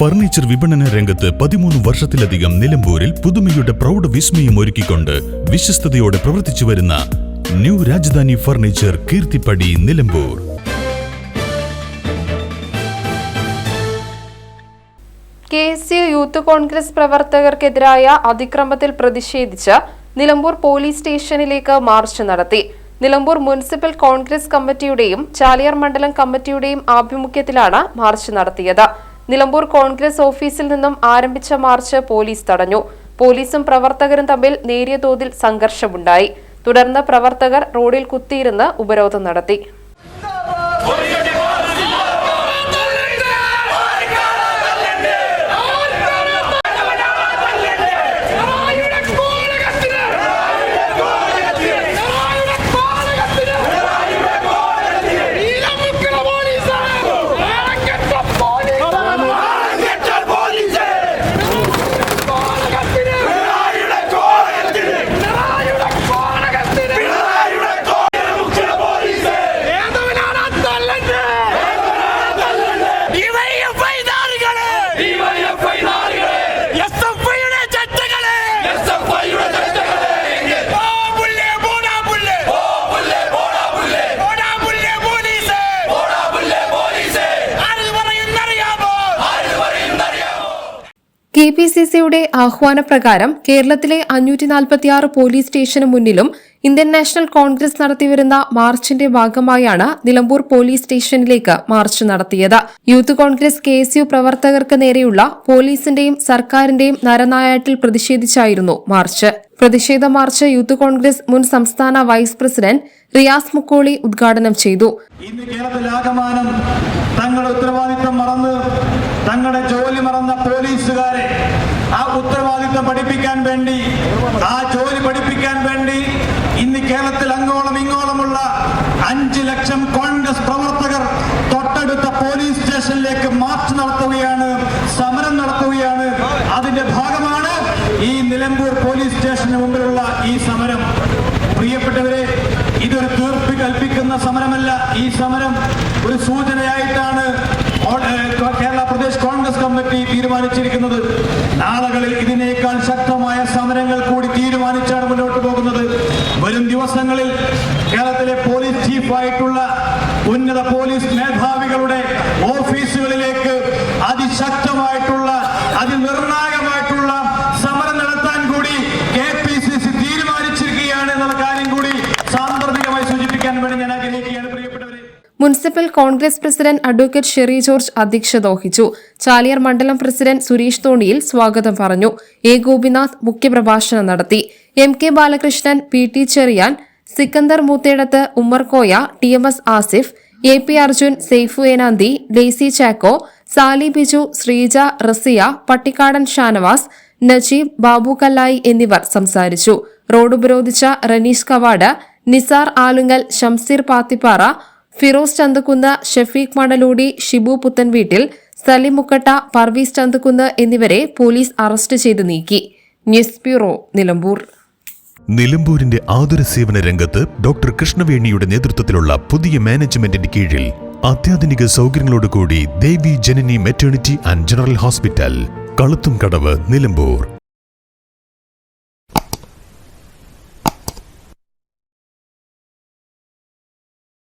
Furniture വിപണന രംഗത്ത് പതിമൂന്ന് വർഷത്തിലധികം നിലമ്പൂരിൽ പുതുമയുടെ പ്രൗഢ വിസ്മയം ഒരുക്കിക്കൊണ്ട് വിശ്വസ്തയോടെ പ്രവർത്തിച്ചു വരുന്ന new Rajdhani furniture Keerthippadi Nilambur. K S U youth Congress പ്രവർത്തകർക്കെതിരായ അതിക്രമത്തിൽ പ്രതിഷേധിച്ച് നിലമ്പൂർ പോലീസ് സ്റ്റേഷനിലേക്ക് മാർച്ച് നടത്തി. നിലമ്പൂർ മുനിസിപ്പൽ കോൺഗ്രസ് കമ്മിറ്റിയുടെയും ചാലിയാർ മണ്ഡലം കമ്മിറ്റിയുടെയും ആഭിമുഖ്യത്തിലാണ് മാർച്ച് നടത്തിയത്. നിലമ്പൂർ കോൺഗ്രസ് ഓഫീസിൽ നിന്നും ആരംഭിച്ച മാർച്ച് പോലീസ് തടഞ്ഞു. പോലീസും പ്രവർത്തകരും തമ്മിൽ നേരിയ തോതിൽ സംഘർഷമുണ്ടായി. തുടർന്ന് പ്രവർത്തകർ റോഡിൽ കുത്തിയിരുന്ന് ഉപരോധം നടത്തി. കെ പി സി സിയുടെ ആഹ്വാനപ്രകാരം കേരളത്തിലെ അഞ്ഞൂറ്റി നാൽപ്പത്തിയാറ് പോലീസ് സ്റ്റേഷന് മുന്നിലും ഇന്ത്യൻ നാഷണൽ കോൺഗ്രസ് നടത്തിവരുന്ന മാർച്ചിന്റെ ഭാഗമായാണ് നിലമ്പൂർ പോലീസ് സ്റ്റേഷനിലേക്ക് മാർച്ച് നടത്തിയത്. Youth Congress K S U പ്രവർത്തകർക്ക് നേരെയുള്ള പോലീസിന്റെയും സർക്കാരിന്റെയും നരനായാട്ടിൽ പ്രതിഷേധിച്ചായിരുന്നു മാർച്ച്. പ്രതിഷേധ മാർച്ച് യൂത്ത് കോൺഗ്രസ് മുൻ സംസ്ഥാന വൈസ് പ്രസിഡന്റ് റിയാസ് മുക്കോളി ഉദ്ഘാടനം ചെയ്തു. ഇന്ന് പഠിപ്പിക്കാൻ വേണ്ടി ആ ജോലി പഠിപ്പിക്കാൻ വേണ്ടി ഇന്ന് കേരളത്തിൽ അങ്ങോളം ഇങ്ങോളമുള്ള അഞ്ച് ലക്ഷം കോൺഗ്രസ് പ്രവർത്തകർ തൊട്ടടുത്ത പോലീസ് സ്റ്റേഷനിലേക്ക് മാർച്ച് നടത്തുകയാണ് സമരം നടത്തുകയാണ്. അതിന്റെ ഭാഗമാണ് ഈ നിലമ്പൂർ പോലീസ് സ്റ്റേഷന് മുമ്പിലുള്ള ഈ സമരം. പ്രിയപ്പെട്ടവരെ ഇതൊരു തീർപ്പ് കൽപ്പിക്കുന്ന സമരമല്ല. ഈ സമരം ഇതിനേക്കാൾ ശക്തമായ സമരങ്ങൾ കൂടി തീരുമാനിച്ചാണ് മുന്നോട്ട് പോകുന്നത്. വരും ദിവസങ്ങളിൽ കേരളത്തിലെ പോലീസ് ചീഫായിട്ടുള്ള ഉന്നത പോലീസ് മേധാവികളുടെ ഓഫീസുകളിലേക്ക് അതിശക്തമായിട്ടുള്ള അതിനിർണായകമായിട്ടുള്ള സമരം നടത്താൻ കൂടി കെ പി സി സി തീരുമാനിച്ചിരിക്കുകയാണ് എന്നുള്ള കാര്യം കൂടി സാന്ദർഭികമായി സൂചിപ്പിക്കാൻ വേണ്ടി ഞാൻ ആഗ്രഹിക്കുകയാണ് പ്രിയപ്പെട്ടവരെ municipal Congress president advocate Sherry George അധ്യക്ഷത വഹിച്ചു. ചാലിയർ മണ്ഡലം പ്രസിഡന്റ് സുരേഷ് തോണിയിൽ സ്വാഗതം പറഞ്ഞു. എ ഗോപിനാഥ് മുഖ്യപ്രഭാഷണം നടത്തി. M K Balakrishnan P T Cherian Sikkandar Moothedath Ummerkoya T M S Asif A P Arjun Saifu Enanthi Daisy Chacko Sali Biju Sreeja Raziya Pattikkadan Shanavas Najeeb Babu Kallayi എന്നിവർ സംസാരിച്ചു. Road ഉപരോധിച്ച റനീഷ് കവാട് നിസാർ ആലുങ്ങൽ ഷംസീർ പാത്തിപ്പാറ ഫിറോസ് ചന്തക്കുന്ന് ഷെഫീഖ് മണലൂടി ഷിബു പുത്തൻ വീട്ടിൽ സലിം മുക്കട്ട പർവീസ് ചന്തക്കുന്ന് എന്നിവരെ police arrest ചെയ്ത് നീക്കി. News bureau Nilambur. നിലമ്പൂരിന്റെ ആതുര സേവന രംഗത്ത് doctor കൃഷ്ണവേണിയുടെ നേതൃത്വത്തിലുള്ള പുതിയ മാനേജ്മെന്റിന്റെ കീഴിൽ അത്യാധുനിക സൗകര്യങ്ങളോടുകൂടി Devi Janani maternity and general hospital Kaluthumkadavu Nilambur.